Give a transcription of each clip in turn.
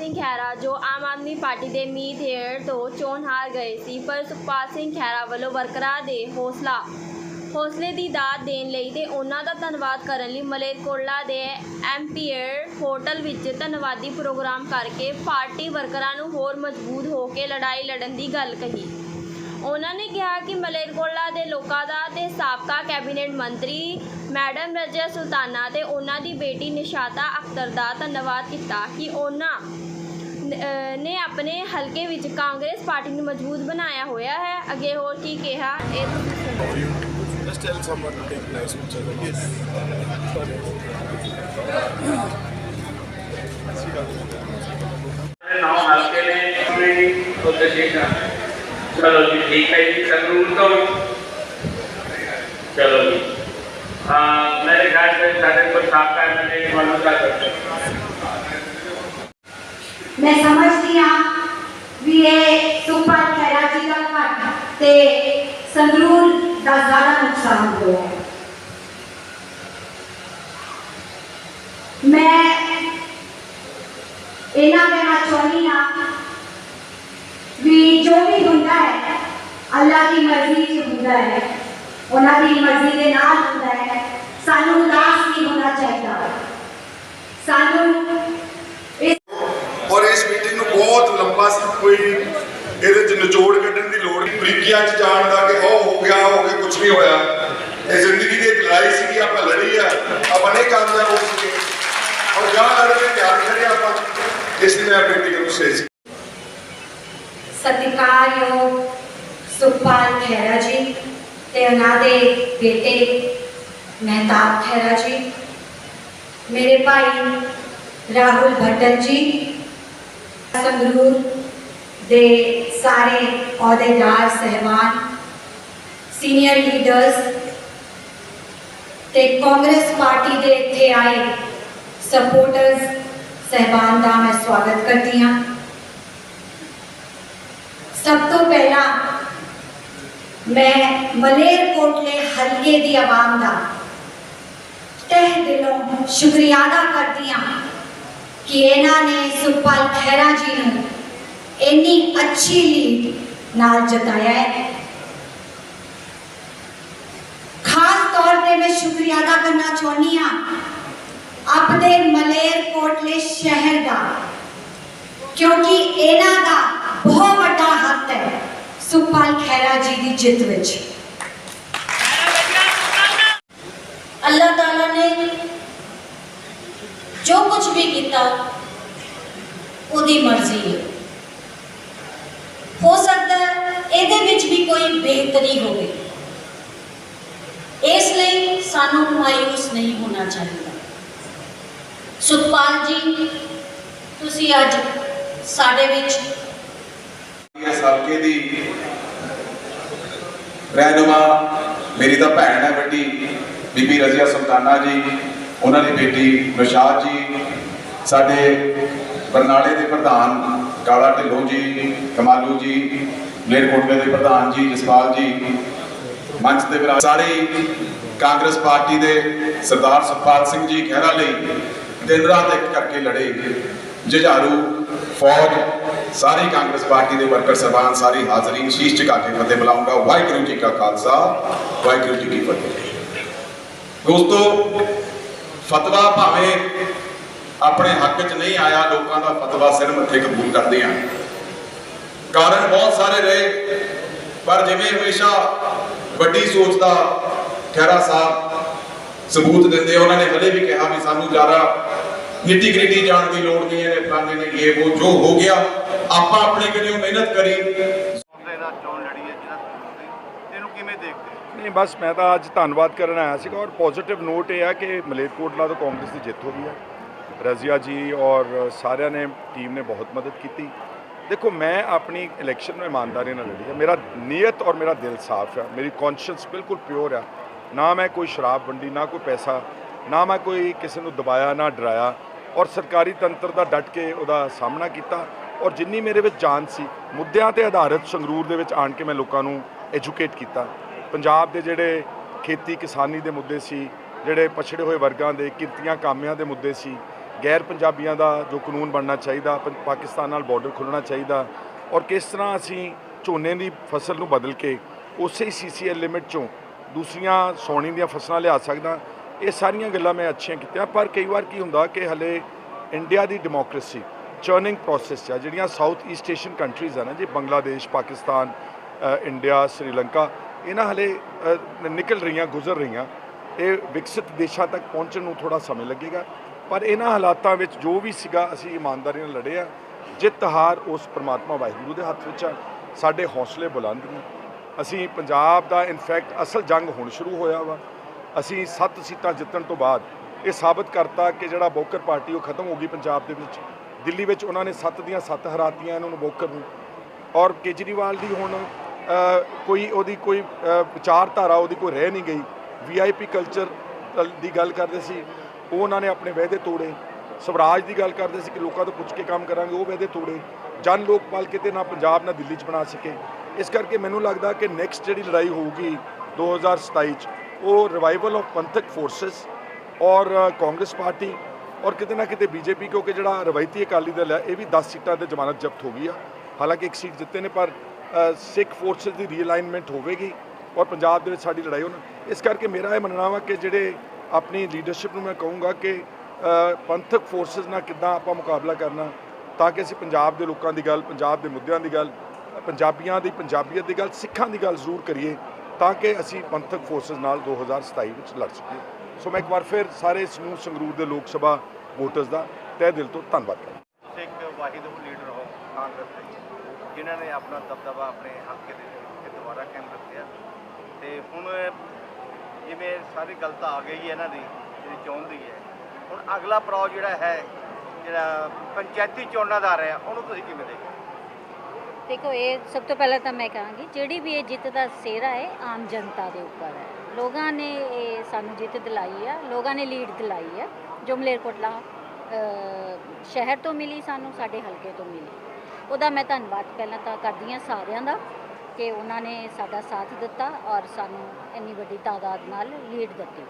ਸਿੰਘ ਖਹਿਰਾ, ਜੋ ਆਮ ਆਦਮੀ ਪਾਰਟੀ ਦੇ ਮੀਤ ਤੋਂ ਚੋਣ ਹਾਰ ਗਏ ਸੀ, ਪਰ ਸੁਖਪਾਲ ਸਿੰਘ ਖਹਿਰਾ ਵੱਲੋਂ ਵਰਕਰਾਂ ਦੇ ਹੌਸਲਾ, ਹੌਸਲੇ ਦੀ ਦਾਤ ਦੇਣ ਲਈ ਤੇ ਉਹਨਾਂ ਦਾ ਧੰਨਵਾਦ ਕਰਨ ਲਈ ਮਲੇਰਕੋਟਲਾ ਦੇ ਐਮਪੀਆਰ ਹੋਟਲ ਵਿੱਚ ਧੰਨਵਾਦੀ ਪ੍ਰੋਗਰਾਮ ਕਰਕੇ ਪਾਰਟੀ ਵਰਕਰਾਂ ਨੂੰ ਹੋਰ ਮਜ਼ਬੂਤ ਹੋ ਕੇ ਲੜਾਈ ਲੜਨ ਦੀ ਗੱਲ ਕਹੀ। ਉਹਨਾਂ ਨੇ ਕਿਹਾ ਕਿ ਮਲੇਰਕੋਟਲਾ ਦੇ ਲੋਕਾਂ ਦਾ ਤੇ ਸਾਬਕਾ ਕੈਬਨਿਟ ਮੰਤਰੀ ਮੈਡਮ ਰਜਾ ਸੁਲਤਾਨਾ ਤੇ ਉਹਨਾਂ ਦੀ ਬੇਟੀ ਨਿਸ਼ਾਤਾ ਅਖਤਰ ਦਾ ਧੰਨਵਾਦ ਕੀਤਾ ਕਿ ਉਹਨਾਂ ਨ- ਆਪਣੇ ਹਲਕੇ ਵਿੱਚ ਕਾਂਗਰਸ ਪਾਰਟੀ ਨੂੰ ਮਜ਼ਬੂਤ ਬਣਾਇਆ ਹੋਇਆ ਹੈ। ਅੱਗੇ ਹੋਰ ਕੀ ਕਿਹਾ? ਇਹ ਤੁਸੀਂ ਸੁਣੋ Just tell someone to take nice pictures. Yes. ਨੌ ਹਲਕੇ ਨੇ ਆਪਣੀ ਉਦੇਸ਼ਿਕਾ ਚਲੋ ਜੀ ਠੀਕ ਹੈ ਜੀ ਸੰਗਰੂਰ ਤੋਂ ਚਲੋ ਜੀ। ਹਾਂ ਮੇਰੇ ਸੇ ਸਾਡੇ ਕੋਲ ਐਮਐਲਏ ਮਨੋਜ ਦਾ ਕਰਦੇ ਮੈਂ ਸਮਝਦੀ ਹਾਂ ਵੀ ਇਹ ਸੁਪਰ ਖੈਰਾ ਜੀ ਦਾ ਘੱਟ ਤੇ ਸੰਗਰੂਰ ਦਾ ਜ਼ਿਆਦਾ ਨੁਕਸਾਨ ਹੋਇਆ ਹੈ। ਮੈਂ ਇਹਨਾਂ ਕਹਿਣਾ ਚਾਹੁੰਦੀ ਹਾਂ ਵੀ ਜੋ ਵੀ ਹੁੰਦਾ ਹੈ ਅੱਲਾ ਦੀ ਮਰਜ਼ੀ 'ਚ ਹੁੰਦਾ ਹੈ ਉਹਨਾਂ ਦੀ ਮਰਜ਼ੀ ਦੇ ਨਾਲ ਹੁੰਦਾ ਹੈ ਸਾਨੂੰ ਉਦਾਸ ਨਹੀਂ ਹੋਣਾ ਚਾਹੀਦਾ ਸਾਨੂੰ ਔਰ ਇਸ ਮੀਟਿੰਗ ਨੂੰ ਬਹੁਤ ਲੰਬਾ ਸੀ, ਕੋਈ ਇਹਦੇ ਚ ਨਿਚੋੜ ਕੱਢਣ ਦੀ ਲੋੜ ਨਹੀਂ। ਬਰੀਕੀਆਂ ਚ ਜਾਣ ਦਾ ਕਿ ਉਹ ਹੋ ਗਿਆ ਹੋ ਗਿਆ ਕੁਝ ਨਹੀਂ ਹੋਇਆ। ਇਹ ਜ਼ਿੰਦਗੀ ਦੀ ਇੱਕ ਲੜਾਈ ਸੀ ਕਿ ਆਪਾਂ ਲੜੀ ਆ। ਆਪਾਂ ਨਹੀਂ ਕਾਮਯਾਬ ਹੋ ਸਕੇ। ਔਰ ਜਾਂ ਲੜ ਕੇ ਤਿਆਰ ਖੜੇ ਆਪਾਂ, ਇਸ ਲਈ ਮੈਂ ਆਪਣੀ ਨੂੰ ਸਹੀ ਸਤਿਕਾਰਯੋਗ ਸੁਖਪਾਲ ਖਹਿਰਾ ਜੀ ਤੇ ਉਹਨਾਂ ਦੇ ਬੇਟੇ ਮਹਿਤਾਬ ਖਹਿਰਾ ਜੀ, ਮੇਰੇ ਭਾਈ ਰਾਹੁਲ ਭੱਟਲ ਜੀ ਸੰਗਰੂਰ ਦੇ ਸਾਰੇ ਅਹੁਦੇਦਾਰ, ਸਹਿਬਾਨ, ਸੀਨੀਅਰ ਲੀਡਰਸ ਤੇ ਕਾਂਗਰਸ ਪਾਰਟੀ ਦੇ ਇੱਥੇ ਆਏ ਸਪੋਰਟਰਸ ਸਹਿਬਾਨ ਦਾ ਮੈਂ ਸਵਾਗਤ ਕਰਦੀ ਹਾਂ। ਸਭ ਤੋਂ ਪਹਿਲਾਂ ਮੈਂ ਮਲੇਰਕੋਟਲੇ ਹਲਕੇ ਦੀ ਆਵਾਮ ਦਾ ਤਹਿ ਦਿਲੋਂ ਸ਼ੁਕਰੀਆ ਅਦਾ ਕਰਦੀ ਹਾਂ ਕਿ ਇਹਨਾਂ ਨੇ ਸੁਖਪਾਲ ਖਹਿਰਾ ਜੀ ਨੂੰ ਇੰਨੀ ਅੱਛੀ ਲੀਡ ਨਾਲ ਜਤਾਇਆ ਹੈ। ਖਾਸ ਤੌਰ ਤੇ ਮੈਂ ਸ਼ੁਕਰੀਆ ਅਦਾ ਕਰਨਾ ਚਾਹੁੰਦੀ ਹਾਂ ਆਪਣੇ ਮਲੇਰਕੋਟਲੇ ਸ਼ਹਿਰ ਦਾ, ਕਿਉਂਕਿ ਇਹਨਾਂ ਦਾ ਬਹੁਤ ਵੱਡਾ ਹੱਥ ਹੈ ਸੁਖਪਾਲ ਖਹਿਰਾ ਜੀ ਦੀ ਜਿੱਤ ਵਿੱਚ ਅੱਲਾਹ ਤਾਲਾ ਨੇ ਜੋ ਕੁਝ ਵੀ ਕੀਤਾ, ਉਹਦੀ ਮਰਜ਼ੀ ਹੈ। ਹੋ ਸਕਦਾ ਇਹਦੇ ਵਿੱਚ ਵੀ ਕੋਈ ਬਿਹਤਰੀ ਹੋਵੇ। ਇਸ ਲਈ ਸਾਨੂੰ ਮਾਇੂਸ ਨਹੀਂ ਹੋਣਾ ਚਾਹੀਦਾ। ਸੁਖਪਾਲ ਜੀ, ਤੁਸੀਂ ਅੱਜ ਸਾਡੇ ਵਿੱਚ ਇਸ ਹਲਕੇ ਦੀ ਰਹਿਨੁਮਾ ਮੇਰੀ ਤਾਂ ਭੈਣ ਹੈ ਵੱਡੀ, ਬੀਬੀ ਰਜ਼ੀਆ ਸੁਲਤਾਨਾ ਜੀ। ਉਹਨਾਂ ਦੀ ਬੇਟੀ ਨੁਸ਼ਾਦ ਜੀ, ਸਾਡੇ ਬਰਨਾਲੇ ਦੇ ਪ੍ਰਧਾਨ ਕਾਲਾ ਢਿੱਲੋਂ ਜੀ, ਕਮਾਲੂ ਜੀ, ਮਲੇਰਕੋਟਲੇ ਦੇ ਪ੍ਰਧਾਨ ਜੀ, ਜਸਪਾਲ ਜੀ, ਮੰਚ ਦੇ ਵਿਰਾਜ ਸਾਰੇ ਕਾਂਗਰਸ ਪਾਰਟੀ ਦੇ ਸਰਦਾਰ ਸੁਖਪਾਲ ਸਿੰਘ ਜੀ ਖਹਿਰਾ ਲਈ ਦਿਨ ਰਾਤ ਇੱਕ ਕਰਕੇ ਲੜੇ। ਜੁਝਾਰੂ, ਫੌਜ, ਸਾਰੀ ਕਾਂਗਰਸ ਪਾਰਟੀ ਦੇ ਵਰਕਰ ਸਭਾਨ ਸਾਰੀ ਹਾਜ਼ਰੀਨ ਸ਼ੀਸ਼ ਝੁਕਾ ਕੇ ਫਤਿਹ ਬੁਲਾਉਂਗਾ ਵਾਹਿਗੁਰੂ ਜੀ ਕਾ ਖਾਲਸਾ, ਵਾਹਿਗੁਰੂ ਜੀ ਕੀ ਫਤਿਹ। ਦੋਸਤੋ ਫਤਵਾ ਭਾਵੇਂ ਆਪਣੇ ਹੱਕ 'ਚ ਨਹੀਂ ਆਇਆ, ਲੋਕਾਂ ਦਾ ਫਤਵਾ ਸਿਰ ਮੱਥੇ ਕਬੂਲ ਕਰਦੇ ਆ ਕਾਰਨ ਬਹੁਤ ਸਾਰੇ ਰਹੇ, ਪਰ ਜਿਵੇਂ ਹਮੇਸ਼ਾ ਵੱਡੀ ਸੋਚ ਦਾ ਖਹਿਰਾ ਸਾਹਿਬ ਸਬੂਤ ਦਿੰਦੇ ਉਹਨਾਂ ਨੇ ਹਲੇ ਵੀ ਕਿਹਾ ਵੀ ਸਾਨੂੰ ਜ਼ਿਆਦਾ ਨਿੱਟੀ ਗ੍ਰਿਟੀ ਜਾਣ ਦੀ ਲੋੜ ਨਹੀਂ ਹੈ ਫਲਾਣੇ ਨੇ ਇਹ ਉਹ ਜੋ ਹੋ ਗਿਆ, ਆਪਾਂ ਆਪਣੇ ਕਿਨੇ ਮਿਹਨਤ ਕਰੀ ਦੇ ਦਾ ਚੋਣ ਲੜੀ ਹੈ ਜਿਹੜਾ ਇਹਨੂੰ ਕਿਵੇਂ ਦੇਖਦੇ ਹੋ? ਨਹੀਂ, ਬਸ ਮੈਂ ਤਾਂ ਅੱਜ ਧੰਨਵਾਦ ਕਰਨ ਆਇਆ ਸੀਗਾ ਔਰ ਪੋਜ਼ਿਟਿਵ ਨੋਟ ਇਹ ਆ ਕਿ ਮਲੇਰਕੋਟਲਾ ਤੋਂ ਕਾਂਗਰਸ ਦੀ ਜਿੱਤ ਹੋ ਗਈ ਹੈ। ਰਜ਼ੀਆ ਜੀ ਔਰ ਸਾਰਿਆਂ ਨੇ ਟੀਮ ਨੇ ਬਹੁਤ ਮਦਦ ਕੀਤੀ। ਦੇਖੋ, ਮੈਂ ਆਪਣੀ ਇਲੈਕਸ਼ਨ ਨੂੰ ਇਮਾਨਦਾਰੀ ਨਾਲ ਲੜੀ ਹੈ। ਮੇਰਾ ਨੀਅਤ ਔਰ ਮੇਰਾ ਦਿਲ ਸਾਫ਼ ਹੈ। ਮੇਰੀ ਕੌਨਸ਼ੀਅਸ ਬਿਲਕੁਲ ਪਿਓਰ ਹੈ। ਨਾ ਮੈਂ ਕੋਈ ਸ਼ਰਾਬ ਵੰਡੀ, ਨਾ ਕੋਈ ਪੈਸਾ, ਨਾ ਮੈਂ ਕੋਈ ਕਿਸੇ ਨੂੰ ਦਬਾਇਆ, ਨਾ ਡਰਾਇਆ। ਔਰ ਸਰਕਾਰੀ ਤੰਤਰ ਦਾ ਡਟ ਕੇ ਉਹਦਾ ਸਾਹਮਣਾ ਕੀਤਾ। ਔਰ ਜਿੰਨੀ ਮੇਰੇ ਵਿੱਚ ਜਾਨ ਸੀ, ਮੁੱਦਿਆਂ ਤੇ ਆਧਾਰਿਤ ਸੰਗਰੂਰ ਦੇ ਵਿੱਚ ਆਣ ਕੇ ਮੈਂ ਲੋਕਾਂ ਨੂੰ ਐਜੂਕੇਟ ਕੀਤਾ। ਪੰਜਾਬ ਦੇ ਜਿਹੜੇ ਖੇਤੀ ਕਿਸਾਨੀ ਦੇ ਮੁੱਦੇ ਸੀ, ਜਿਹੜੇ ਪਛੜੇ ਹੋਏ ਵਰਗਾਂ ਦੇ ਕਿਰਤੀਆਂ ਕਾਮਿਆਂ ਦੇ ਮੁੱਦੇ ਸੀ, ਗੈਰ ਪੰਜਾਬੀਆਂ ਦਾ ਜੋ ਕਾਨੂੰਨ ਬਣਨਾ ਚਾਹੀਦਾ, ਪੰ- ਪਾਕਿਸਤਾਨ ਨਾਲ ਬਾਰਡਰ ਖੁੱਲ੍ਹਣਾ ਚਾਹੀਦਾ ਔਰ ਕਿਸ ਤਰ੍ਹਾਂ ਅਸੀਂ ਝੋਨੇ ਦੀ ਫਸਲ ਨੂੰ ਬਦਲ ਕੇ ਉਸੇ ਹੀ ਸੀਸੀਐਲ ਲਿਮਿਟ ਚੋਂ ਦੂਸਰੀਆਂ ਸੌਣੀ ਦੀਆਂ ਫਸਲਾਂ ਲਿਆ ਸਕਦਾ, ਇਹ ਸਾਰੀਆਂ ਗੱਲਾਂ ਮੈਂ ਅੱਛੀਆਂ ਕੀਤੀਆਂ, ਪਰ ਕਈ ਵਾਰ ਕੀ ਹੁੰਦਾ ਕਿ ਹਲੇ ਇੰਡੀਆ ਦੀ ਡੈਮੋਕ੍ਰੇਸੀ ਚਰਨਿੰਗ ਪ੍ਰੋਸੈਸ ਆ, ਜਿਹੜੀਆਂ ਸਾਊਥ ਈਸਟ ਏਸ਼ੀਅਨ ਕੰਟਰੀਜ਼ ਆ ਨਾ, ਜੀ ਬੰਗਲਾਦੇਸ਼ ਪਾਕਿਸਤਾਨ ਇੰਡੀਆ ਸ੍ਰੀਲੰਕਾ ਇਹਨਾਂ ਹਲੇ ਨਿਕਲ ਰਹੀਆਂ, ਗੁਜ਼ਰ ਰਹੀਆਂ। ਇਹ ਵਿਕਸਿਤ ਦੇਸ਼ਾਂ ਤੱਕ ਪਹੁੰਚਣ ਨੂੰ ਥੋੜਾ ਸਮੇਂ ਲੱਗੇਗਾ। ਪਰ ਇਹਨਾਂ ਹਾਲਾਤਾਂ ਵਿੱਚ ਜੋ ਵੀ ਸੀਗਾ, ਅਸੀਂ ਇਮਾਨਦਾਰੀ ਨਾਲ ਲੜੇ ਆ। ਜਿੱਤ ਹਾਰ ਉਸ ਪ੍ਰਮਾਤਮਾ ਵਾਹਿਗੁਰੂ ਦੇ ਹੱਥ ਵਿੱਚ ਆ। ਸਾਡੇ ਹੌਸਲੇ ਬੁਲੰਦ ਨੇ। ਅਸੀਂ ਪੰਜਾਬ ਦਾ ਇਨਫੈਕਟ ਅਸਲ ਜੰਗ ਹੁਣ ਸ਼ੁਰੂ ਹੋਇਆ ਵਾ। ਅਸੀਂ 7 ਸੀਟਾਂ ਜਿੱਤਣ ਤੋਂ ਬਾਅਦ ਇਹ ਸਾਬਤ ਕਰਤਾ ਕਿ ਜਿਹੜਾ ਬੋਕਰ ਪਾਰਟੀ, ਉਹ ਖਤਮ ਹੋ ਗਈ ਪੰਜਾਬ ਦੇ ਵਿੱਚ। ਦਿੱਲੀ ਵਿੱਚ ਉਹਨਾਂ ਨੇ 7 ਦੀਆਂ 7 ਹਰਾਤੀਆਂ ਇਹਨਾਂ ਨੂੰ ਬੋਕਰ ਨੂੰ। ਔਰ ਕੇਜਰੀਵਾਲ ਦੀ ਹੁਣ ਕੋਈ ਉਹਦੀ ਕੋਈ ਵਿਚਾਰਧਾਰਾ ਉਹਦੀ ਕੋਈ ਰਹਿ ਨਹੀਂ ਗਈ। ਵੀਆਈਪੀ ਕਲਚਰ ਦੀ ਗੱਲ ਕਰਦੇ ਸੀ। ਉਹ ਉਹਨਾਂ ਨੇ ਆਪਣੇ ਵਾਅਦੇ ਤੋੜੇ। ਸਵਰਾਜ ਦੀ ਗੱਲ ਕਰਦੇ ਸੀ ਕਿ ਲੋਕਾਂ ਤੋਂ ਪੁੱਛ ਕੇ ਕੰਮ ਕਰਾਂਗੇ, ਉਹ ਵਾਅਦੇ ਤੋੜੇ। ਜਨ ਲੋਕਪਾਲ ਕਿਤੇ ਨਾ ਪੰਜਾਬ, ਨਾ ਦਿੱਲੀ 'ਚ ਬਣਾ ਸਕੇ। ਇਸ ਕਰਕੇ ਮੈਨੂੰ ਲੱਗਦਾ ਕਿ ਨੈਕਸਟ ਜਿਹੜੀ ਲੜਾਈ ਹੋਊਗੀ 2027 'ਚ, ਉਹ ਰਿਵਾਈਵਲ ਆਫ ਪੰਥਕ ਫੋਰਸਸ ਔਰ ਕਾਂਗਰਸ ਪਾਰਟੀ ਔਰ ਕਿਤੇ ਨਾ ਕਿਤੇ ਬੀਜੇਪੀ ਕਿਉਂਕਿ ਜਿਹੜਾ ਰਵਾਇਤੀ ਅਕਾਲੀ ਦਲ ਹੈ, ਇਹ ਵੀ 10 ਸੀਟਾਂ ਤੇ ਜ਼ਮਾਨਤ ਜ਼ਬਤ ਹੋ ਗਈ ਆ। ਹਾਲਾਂਕਿ ਇੱਕ ਸੀਟ ਜਿੱਤੇ ਨੇ, ਪਰ ਸਿੱਖ ਫੋਰਸਸ ਦੀ ਰੀਅਲਾਈਨਮੈਂਟ ਹੋਵੇਗੀ ਔਰ ਪੰਜਾਬ ਦੇ ਵਿੱਚ ਸਾਡੀ ਲੜਾਈ ਹੋਣਾ। ਇਸ ਕਰਕੇ ਮੇਰਾ ਇਹ ਮੰਨਣਾ ਵਾ ਕਿ ਜਿਹੜੇ ਆਪਣੀ ਲੀਡਰਸ਼ਿਪ ਨੂੰ ਮੈਂ ਕਹੂੰਗਾ ਕਿ ਪੰਥਕ ਫੋਰਸਸ ਨਾਲ ਕਿੱਦਾਂ ਆਪਾਂ ਮੁਕਾਬਲਾ ਕਰਨਾ, ਤਾਂ ਕਿ ਅਸੀਂ ਪੰਜਾਬ ਦੇ ਲੋਕਾਂ ਦੀ ਗੱਲ, ਪੰਜਾਬ ਦੇ ਮੁੱਦਿਆਂ ਦੀ ਗੱਲ, ਪੰਜਾਬੀਆਂ ਦੀ, ਪੰਜਾਬੀਅਤ ਦੀ ਗੱਲ, ਸਿੱਖਾਂ ਦੀ ਗੱਲ ਜ਼ਰੂਰ ਕਰੀਏ, ਤਾਂ ਕਿ ਅਸੀਂ ਪੰਥਕ ਫੋਰਸਸ ਨਾਲ 2027 ਵਿੱਚ ਲੜ ਸਕੀਏ। ਸੋ ਮੈਂ ਇੱਕ ਵਾਰ ਫਿਰ ਸਾਰੇ ਸਮੂਹ ਸੰਗਰੂਰ ਦੇ ਲੋਕ ਸਭਾ ਵੋਟਰਸ ਦਾ ਤਹਿ ਦਿਲ ਤੋਂ ਧੰਨਵਾਦ ਕਰਦਾ ਤੁਸੀਂ ਵਾਹਿਦ ਲੀਡਰ ਹੋ, ਕਾਂਗਰਸ ਦੇ। ਜਿਨ੍ਹਾਂ ਨੇ ਆਪਣਾ ਦਬਦਬਾ ਆਪਣੇ ਹਲਕੇ ਦੇ ਵਿੱਚ ਦੁਬਾਰਾ ਕਾਇਮ ਰੱਖਿਆ। ਤੇ ਹੁਣ ਜਿਵੇਂ ਸਾਰੀ ਗੱਲ ਤਾਂ ਆ ਗਈ ਹੈ ਇਹਨਾਂ ਦੀ, ਜਿਹੜੀ ਚੋਣ ਦੀ ਹੈ। ਹੁਣ ਅਗਲਾ ਪੜਾਅ ਜਿਹੜਾ ਹੈ, ਜਿਹੜਾ ਪੰਚਾਇਤੀ ਚੋਣਾਂ ਦਾ ਆ ਰਿਹਾ, ਉਹਨੂੰ ਤੁਸੀਂ ਕਿਵੇਂ ਦੇਖਦੇ ਦੇਖੋ, ਇਹ ਸਭ ਤੋਂ ਪਹਿਲਾਂ ਤਾਂ ਮੈਂ ਕਹਾਂਗੀ, ਜਿਹੜੀ ਵੀ ਇਹ ਜਿੱਤ ਦਾ ਸਿਹਰਾ ਹੈ, ਆਮ ਜਨਤਾ ਦੇ ਉੱਪਰ ਹੈ। ਲੋਕਾਂ ਨੇ ਇਹ ਸਾਨੂੰ ਜਿੱਤ ਦਿਲਾਈ ਆ, ਲੋਕਾਂ ਨੇ ਲੀਡ ਦਿਲਾਈ ਹੈ ਜੋ ਮਲੇਰਕੋਟਲਾ ਸ਼ਹਿਰ ਤੋਂ ਮਿਲੀ ਸਾਨੂੰ, ਸਾਡੇ ਹਲਕੇ ਤੋਂ ਮਿਲੀ। ਉਹਦਾ ਮੈਂ ਧੰਨਵਾਦ ਪਹਿਲਾਂ ਤਾਂ ਕਰਦੀ ਹਾਂ ਸਾਰਿਆਂ ਦਾ ਕਿ ਉਹਨਾਂ ਨੇ ਸਾਡਾ ਸਾਥ ਦਿੱਤਾ ਔਰ ਸਾਨੂੰ ਇੰਨੀ ਵੱਡੀ ਤਾਦਾਦ ਨਾਲ ਲੀਡ ਦਿੱਤੀ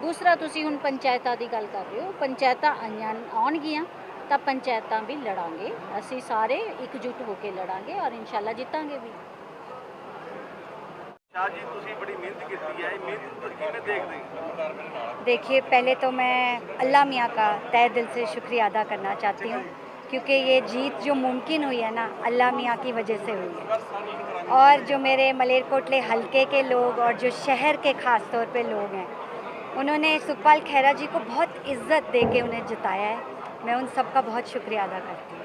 ਦੂਸਰਾ ਤੁਸੀਂ ਹੁਣ ਪੰਚਾਇਤਾਂ ਦੀ ਗੱਲ ਕਰ ਰਹੇ ਹੋ ਪੰਚਾਇਤਾਂ ਆਈਆਂ ਆਉਣਗੀਆਂ ਤਾਂ ਪੰਚਾਇਤਾਂ ਵੀ ਲੜਾਂਗੇ ਅਸੀਂ ਸਾਰੇ ਇਕਜੁੱਟ ਹੋ ਕੇ ਲੜਾਂਗੇ ਔਰ ਇਨਸ਼ਾਅੱਲਾ ਜਿੱਤਾਂਗੇ ਵੀ ਸ਼ਾਹ ਜੀ ਤੁਸੀਂ ਬੜੀ ਮਿਹਨਤ ਕੀਤੀ ਹੈ ਇਹ ਮਿਹਨਤ ਤੁਸੀਂ ਕਿਵੇਂ ਦੇਖਦੇ ਹੋ देखिए पहले तो मैं अल्लाह मियाँ का तय दिल से शुक्रिया अदा करना चाहती हूँ क्योंकि ये जीत जो मुमकिन हुई है ना, अल्लाह मियाँ की वजह से हुई है। और जो मेरे मलेरकोटले हलके के लोग और जो शहर के ख़ास तौर पे लोग हैं, उन्होंने सुखपाल खैरा जी को बहुत इज़्ज़त दे के उन्हें जिताया है। मैं उन सब का बहुत शुक्रिया अदा करती हूँ।